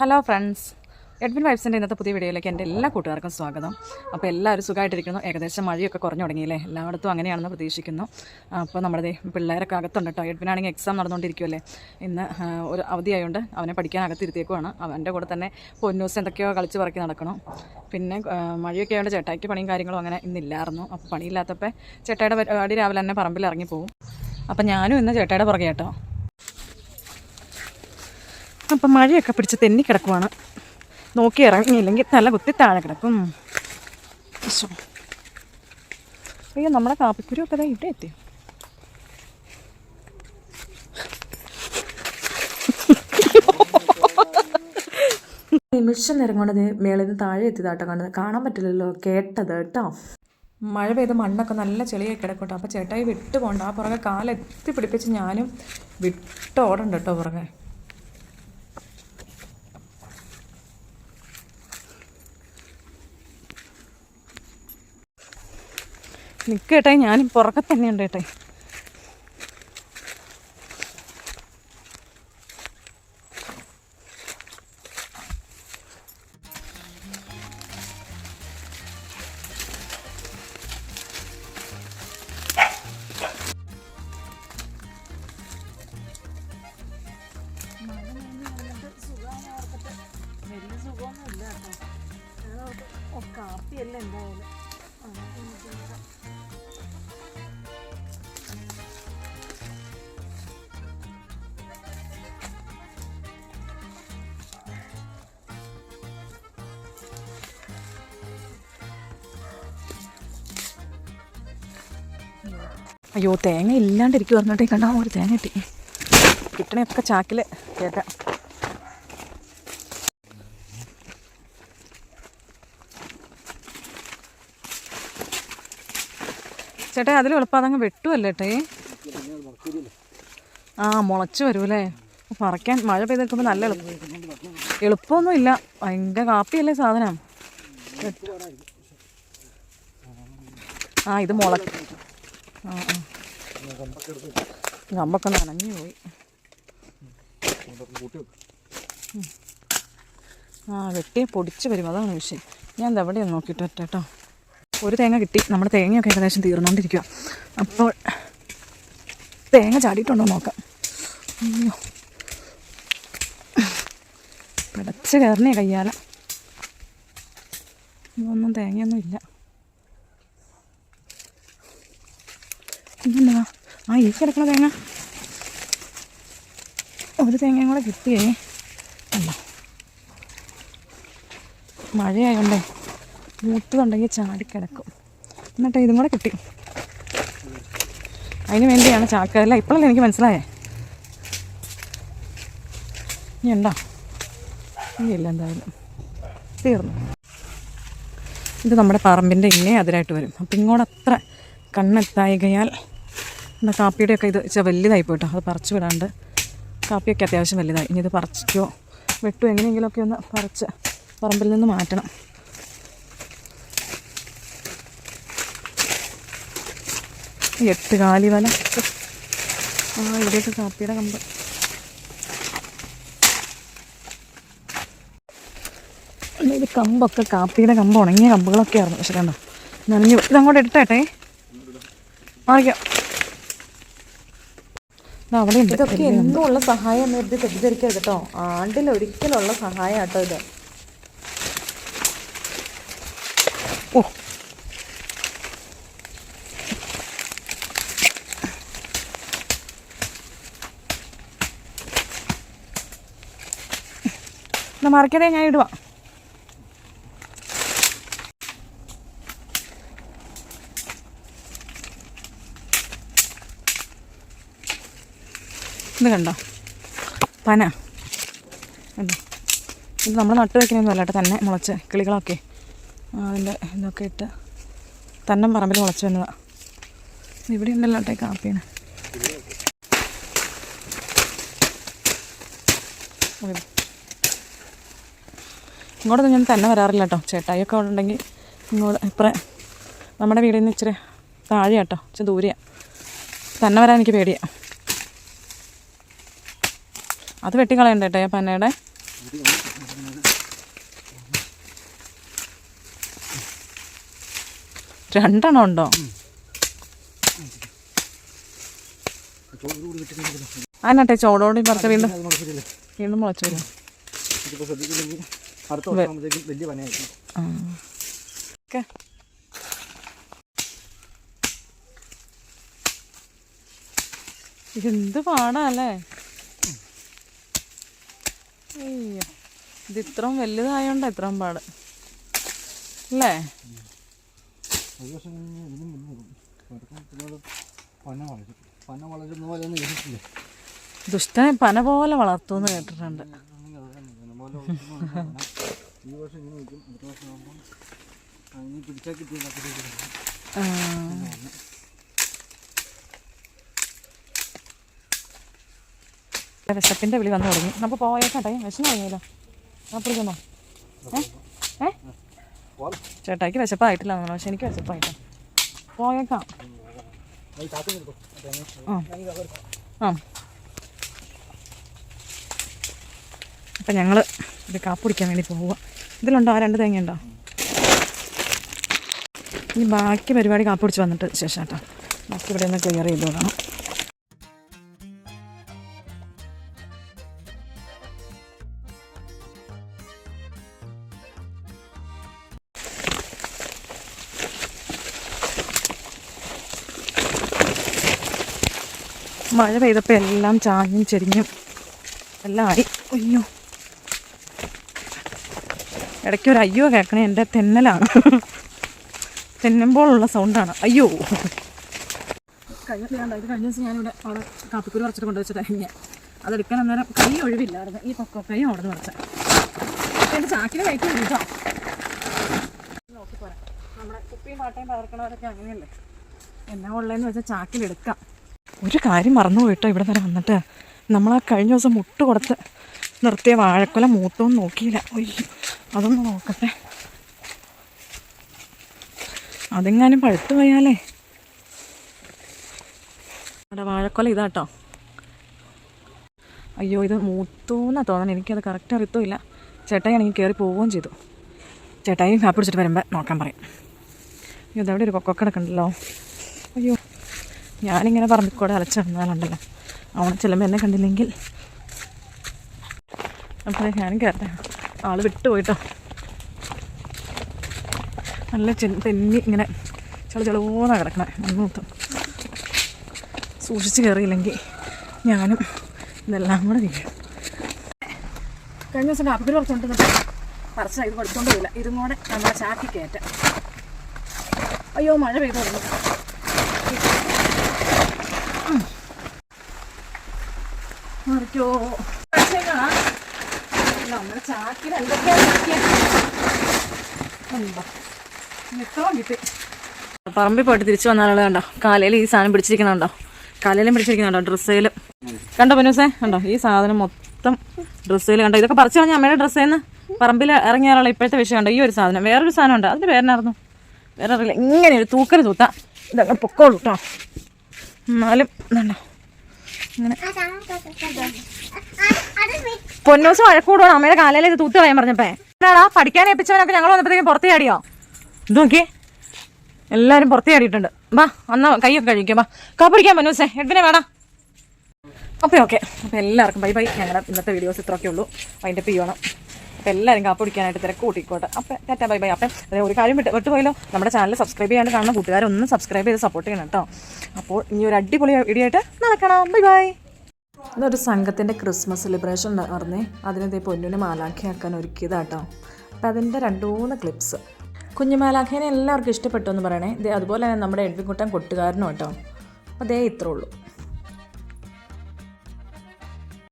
Hello friends Edwin വൈബ്സിന്റെ ഇന്നത്തെ പുതിയ വീഡിയോയിലേക്ക് എന്റെ എല്ലാ കൂട്ടുകാർക്കും സ്വാഗതം. അപ്പോൾ എല്ലാവരും സുഖമായിട്ടിരിക്കുന്നു. ഏകദേശം മഴയൊക്കെ കുറഞ്ഞു തുടങ്ങിയില്ലേ എല്ലായിടത്തും അങ്ങനെയാണെന്ന് പ്രതീക്ഷിക്കുന്നു. അപ്പോൾ നമ്മുടെ പിള്ളേരൊക്കെ അകത്തുണ്ട് കേട്ടോ എഡ്വിനാണെങ്കിൽ എക്സാം നടന്നുകൊണ്ടിരിക്കുമല്ലേ ഇന്ന് ഒരു അവധിയായതുകൊണ്ട് അവനെ പഠിക്കാൻ അകത്തിരുത്തിയേക്കുവാണ് അവന്റെ കൂടെ തന്നെ പൊന്നൂസ് എന്തൊക്കെയോ കളിച്ച് പറക്കി നടക്കണം. പിന്നെ മഴയൊക്കെ ആയതുകൊണ്ട് ചേട്ടായിക്ക് പണിയും കാര്യങ്ങളും അങ്ങനെ ഇന്നില്ലായിരുന്നു. അപ്പോൾ പണിയില്ലാത്തപ്പോൾ ചേട്ടായുടെ പരിപാടി രാവിലെ തന്നെ പറമ്പിൽ ഇറങ്ങി പോകും അപ്പോൾ ഞാനും ഇന്ന് ചേട്ടായുടെ പുറകെ കേട്ടോ അപ്പം മഴയൊക്കെ പിടിച്ച് തെന്നി കിടക്കുവാണ്. നോക്കി ഇറങ്ങിയില്ലെങ്കിൽ തല കുത്തി താഴെ കിടക്കും. അയ്യോ നമ്മുടെ കാപ്പിക്കുരു ഒക്കെ ഇവിടെ എത്തി. നിമിഷം നേരം കൊണ്ട് മേളിൽ നിന്ന് താഴെ എത്തിയതാട്ടോ കാണുന്നത്. കാണാൻ പറ്റില്ലല്ലോ. കേട്ടത് കേട്ടോ. മഴ പെയ്ത് മണ്ണൊക്കെ നല്ല ചെളിയായി കിടക്കട്ടോ അപ്പോൾ ചേട്ടായി വിട്ടു പോകണ്ട. ആ പുറകെ കാലെത്തി പിടിപ്പിച്ച് ഞാനും വിട്ട് കേട്ടോ പുറകെ. നിൽക്ക് കേട്ടെ ഞാനും പുറകെ വലിയ സുഖമൊന്നുമില്ല കേട്ടോ കാപ്പിയല്ല എന്തായാലും. അയ്യോ തേങ്ങ ഇല്ലാണ്ടിരിക്കും പറഞ്ഞിട്ടേ കണ്ടാ ഒരു തേങ്ങ കിട്ടി. കിട്ടണയൊക്കെ ചാക്കിൽ കേട്ട ചേട്ടാ അതിൽ എളുപ്പം അതങ്ങ് വെട്ടുമല്ലേ ഏട്ടേ? ആ മുളച്ച് വരുമല്ലേ പറിക്കാൻ മഴ പെയ്ത് നിൽക്കുമ്പോൾ നല്ല എളുപ്പം. എളുപ്പമൊന്നും ഇല്ല ഭയങ്കര കാപ്പിയല്ലേ സാധനം? ആ ഇത് മുള ആ കമ്പൊക്കെ നനഞ്ഞു പോയി. ആ വെട്ടി പൊടിച്ച് വരും. അതാണ് വിഷയം. ഞാൻ ഇത് എവിടെയാണ് നോക്കിയിട്ട് കേട്ടോ. ഒരു തേങ്ങ കിട്ടി. നമ്മുടെ തേങ്ങയൊക്കെ ഏകദേശം തീർന്നുകൊണ്ടിരിക്കുക അപ്പോൾ തേങ്ങ ചാടിയിട്ടുണ്ടോ നോക്കാം. അയ്യോ. പടച്ച് കയറിനെ കയ്യാല. ഇതൊന്നും തേങ്ങയൊന്നും ഇല്ല. ആ ഈ കിടക്കണ തേങ്ങ. ഒരു തേങ്ങയും കൂടെ കിട്ടിയേ. അല്ല മഴയായോണ്ടേ മൂത്തതുണ്ടെങ്കിൽ ചാടിക്കിടക്കും എന്നിട്ട് ഇതും കൂടെ കിട്ടി. അതിന് വേണ്ടിയാണ് ചാക്കല്ല ഇപ്പോഴല്ലേ എനിക്ക് മനസ്സിലായേ? ഇനി ഉണ്ടോ? ഇല്ല എന്തായാലും. തീർന്നു. ഇത് നമ്മുടെ പറമ്പിന്റെ ഇങ്ങേ അതിരായിട്ട് വരും. അപ്പം ഇങ്ങോട്ട് അത്ര കണ്ണെത്തായികയാൽ എന്താ കാപ്പിയുടെയൊക്കെ ഇത് ഇച്ചിരി വലുതായി പോയിട്ടോ. അത് പറിച്ചു വിടാണ്ട്. കാപ്പിയൊക്കെ അത്യാവശ്യം വലുതായി. ഇനി ഇത് പറിച്ചോ. വെട്ടു എങ്ങനെയെങ്കിലുമൊക്കെ ഒന്ന് പറിച്ച് പറമ്പിൽ നിന്ന് മാറ്റണം. എട്ട് കാലി വല. ആ ഇവിടെയൊക്കെ കാപ്പിയുടെ കമ്പ്. ഇത് കമ്പൊക്കെ കാപ്പിയുടെ കമ്പ് ഉണങ്ങിയ കമ്പുകളൊക്കെ ആയിരുന്നു പക്ഷെ കണ്ടോ? നനഞ്ഞു. ഇതങ്ങോട്ട് ഇട്ടേട്ടെ മാറിക്കാം. ഇതൊക്കെ എന്നും ഉള്ള സഹായം എന്ന് കരുതി തെറ്റിദ്ധരിക്കരുത് കേട്ടോ. ആണ്ടിൽ ഒരിക്കലുള്ള സഹായം കേട്ടോ ഇത്. ഓ. എന്നാ മറിക്കടേ ഞാൻ ഇടുവാ. ഇത് കണ്ടോ? പന. കണ്ടോ ഇത് നമ്മൾ നട്ട് വയ്ക്കുന്നൊന്നും അല്ല കേട്ടോ തന്നെ മുളച്ച് കിളികളൊക്കെ. അതിന്റെ ഇതൊക്കെ ഇട്ട് തന്നെ പറമ്പിൽ മുളച്ച് വന്നതാണ് ഇവിടെ ഉണ്ടല്ലോ കേട്ടോ കാപ്പിയാണ്. ഇങ്ങോട്ടൊന്നും ഞാൻ തന്നെ വരാറില്ല കേട്ടോ. ചേട്ടായിയൊക്കെ അവിടെ ഉണ്ടെങ്കിൽ ഇങ്ങോട്ട് ഇപ്പറേ നമ്മുടെ വീടിൽ നിന്ന് ഇച്ചിരി താഴെയാട്ടോ ഇച്ചിരി ദൂരെയാണ് തന്നെ വരാൻ എനിക്ക് പേടിയാണ് അത് വെട്ടിക്കളയണ്ടേ പനയുടെ രണ്ടെണ്ണം ഉണ്ടോ? അതിനെ ചോടോടി പറത്ത് വീണ്ടും വീണ്ടും മുളച്ചു വരും. വലിയ. എന്ത് പാടാല്ലേ അയ്യോ ഇത് ഇത്രയും വലുതായോണ്ട ഇത്രയും പാട്. അല്ലേ? ദുഷ്ടനെ പന പോലെ വളർത്തുമെന്ന് കേട്ടിട്ടുണ്ട്. ഈ വർഷം ഇങ്ങനെ അടുത്ത വർഷം ആകുമ്പോൾ അതിന് പിടിച്ചാൽ കിട്ടിയ വിശപ്പിന്റെ വിളി വന്നു തുടങ്ങി. നമുക്ക് പോയേക്കട്ടെ വിശന്ന് തുടങ്ങിയല്ലോ. പിടിക്കുന്നോ ഏ? ഏ? ചേട്ടായിക്ക് വിശപ്പായിട്ടില്ല തോന്നുന്നു പക്ഷെ എനിക്ക് വിശപ്പായിട്ടാ പോയേക്കാം. ആ. അപ്പം ഞങ്ങൾ കാപ്പ് കുടിക്കാൻ വേണ്ടി പോവുക. ഇതിലുണ്ടോ? ആ രണ്ട് തേങ്ങ ഉണ്ടോ ഇനി ബാക്കി പരിപാടി കാപ്പ് കുടിച്ച് വന്നിട്ട് ശേഷം കേട്ടോ ബാക്കി ഇവിടെ ഒന്ന് ക്ലിയർ ചെയ്ത് വിടണം മഴ പെയ്തപ്പോൾ എല്ലാം ചാഞ്ഞും ചെരിഞ്ഞും എല്ലാം ആയി. അയ്യോ. ഇടയ്ക്ക് ഒരു അയ്യോ കേൾക്കണേ എന്റെ തെന്നലാണ്. തെന്നുമ്പോഴുള്ള സൗണ്ടാണ്. അയ്യോ. കഴിഞ്ഞ ഇത് കഴിഞ്ഞ ദിവസം ഞാനിവിടെ അവിടെ കാപ്പിക്കുരു പറിച്ചിട്ട് കൊണ്ടുവച്ചിട്ട് ഞാൻ അതെടുക്കാൻ അന്നേരം കൈ ഒഴിവില്ലായിരുന്നു. ഈ കൊക്കോ കൈ അവിടെ നിന്ന് പറിച്ച എന്റെ ചാക്കിന് കഴിക്കാൻ കേട്ടോ നോക്കിപ്പോരാ. നമ്മുടെ കുപ്പിയും പാട്ടയും പകർക്കണവരൊക്കെ അങ്ങനെയല്ലേ? എന്നാ ഉള്ളതെന്ന് വെച്ചാൽ ചാക്കിലെടുക്കാം ഒരു കാര്യം മറന്നു പോയിട്ടോ ഇവിടെ വരെ വന്നിട്ട്? നമ്മൾ ആ കഴിഞ്ഞ ദിവസം മുട്ട് കൊടുത്ത് നിർത്തിയ വാഴക്കൊല മൂത്തൊന്നും നോക്കിയില്ല. ഒയ്യോ അതൊന്ന് നോക്കട്ടെ. അതെങ്ങാനും പഴുത്തു പോയാലേ. അവിടെ വാഴക്കൊല ഇതാട്ടോ. അയ്യോ ഇത് മൂത്തൂന്നാ തോന്നണം. എനിക്കത് കറക്റ്റ് അറിയത്തുമില്ല. ചേട്ടായി ആണെങ്കിൽ കയറി പോവുകയും ചെയ്തു. ചേട്ടായി കാപ്പി പിടിച്ചിട്ട് വരുമ്പോൾ നോക്കാൻ പറയാം. അയ്യോ ഇതവിടെ ഒരു കൊക്കൊക്കെ കിടക്കണ്ടല്ലോ ഞാനിങ്ങനെ പറമ്പിക്കൂടെ അലച്ചിടന്നാലുണ്ടല്ലോ അവിടെ ചെല്ലുമ്പോൾ എന്നെ കണ്ടില്ലെങ്കിൽ അപ്പോൾ ഞാനും കയറട്ടെ ആൾ വിട്ടുപോയിട്ടോ. നല്ല ചെ തെന്നി ഇങ്ങനെ ചെളു ചെളുവോന്നാ കിടക്കണേ മണ്ണൂത്തും സൂക്ഷിച്ച് കയറിയില്ലെങ്കിൽ ഞാനും ഇതെല്ലാം കൂടെ വീഴും കഴിഞ്ഞ ദിവസം കാപ്പിക്കുരു പറിച്ചുകൊണ്ട് പറിച്ച ഇത് കൊടുത്തോണ്ട് പോയില്ല. ഇതും കൂടെ നമ്മളെ ചാക്കി കയറ്റാം. അയ്യോ മഴ പെയ്തു തുടങ്ങി. മറിക്കോ നമ്മുടെ ചാക്കിൽ എന്തൊക്കെയാണ് പറമ്പിൽ പോയിട്ട് തിരിച്ചു വന്നാലുള്ള കണ്ടോ? കാലയിൽ ഈ സാധനം പിടിച്ചിരിക്കണുണ്ടോ കാലയിലും പിടിച്ചിരിക്കുന്നുണ്ടോ ഡ്രസ്സേലും കണ്ടോ പനൂസേ കണ്ടോ? ഈ സാധനം മൊത്തം ഡ്രസ്സേൽ കണ്ടോ? ഇതൊക്കെ പറിച്ചു കളഞ്ഞ അമ്മയുടെ ഡ്രസ്സേന്ന് പറമ്പിൽ ഇറങ്ങിയാലുള്ള ഇപ്പോഴത്തെ വിഷയം ഉണ്ടോ ഈ ഒരു സാധനം. വേറൊരു സാധനം ഉണ്ട്. അതിന്റെ പേരിനായിരുന്നു വേറെ അറിയില്ല. ഇങ്ങനെ ഒരു തൂക്കൽ തൂത്ത. ഇതങ്ങനെ പൊക്കോളൂ കേട്ടോ എന്നാലും ഇതുണ്ടോ ഇങ്ങനെ. പൊന്നൂസ് വഴക്കൂടുവാണ് അമ്മയുടെ കാലയിൽ ഇത് തൂത്ത് കളയാൻ പറഞ്ഞപ്പേ. എന്നാടാ പഠിക്കാൻ ഏൽപ്പിച്ചവനൊക്കെ ഞങ്ങൾ വന്നപ്പോഴത്തേക്കും പുറത്ത് ചാടിയോ? ഇത് നോക്കിയേ. എല്ലാവരും പുറത്ത് ചാടിയിട്ടുണ്ട്. വാ അന്നാ കൈയൊക്കെ കഴിക്കും വാ കാപ്പിടിക്കാൻ പൊന്നൂസേ. എഡ്വിനെ വേണം അപ്പോൾ ഓക്കെ. അപ്പോൾ എല്ലാവർക്കും ബൈ ബൈ. ഞങ്ങളുടെ ഇന്നത്തെ വീഡിയോസ് ഇത്രയൊക്കെ ഉള്ളൂ. അതിന്റെ ചെയ്യണം. അപ്പോൾ എല്ലാവരും കാപ്പ് കുടിക്കാനായിട്ട് തിരക്ക് കൂട്ടിക്കോട്ടെ. അപ്പോൾ ടാറ്റ ബൈ ബൈ. അപ്പം അതെ ഒരു കാര്യം വിട്ട് വിട്ടുപോയല്ലോ നമ്മുടെ ചാനൽ സബ്സ്ക്രൈബ് ചെയ്യാണ്ട് കാണുന്ന കൂട്ടുകാരൊന്നും സബ്സ്ക്രൈബ് ചെയ്ത് സപ്പോർട്ട് ചെയ്യണം കേട്ടോ. അപ്പോൾ ഇനി ഒരു അടിപൊളി ഇടിയായിട്ട് നടക്കണം. Bye bye. ഇതൊരു സംഘത്തിന്റെ ക്രിസ്മസ് സെലിബ്രേഷൻ നടന്നേ അതിനിതേ പൊന്നിനെ മാലാഖയാക്കാൻ ഒരുക്കിയതാട്ടോ അപ്പം അതിന്റെ രണ്ട് മൂന്ന് ക്ലിപ്സ് കുഞ്ഞു മാലാഖേനെ എല്ലാവർക്കും ഇഷ്ടപ്പെട്ടു എന്ന് പറയണേ. ഇതേ അതുപോലെ തന്നെ നമ്മുടെ എഡ്വിൻകുട്ടൻ കൊട്ടുകാരനും കേട്ടോ. അപ്പോൾ ദേ ഇത്രേ ഉള്ളൂ.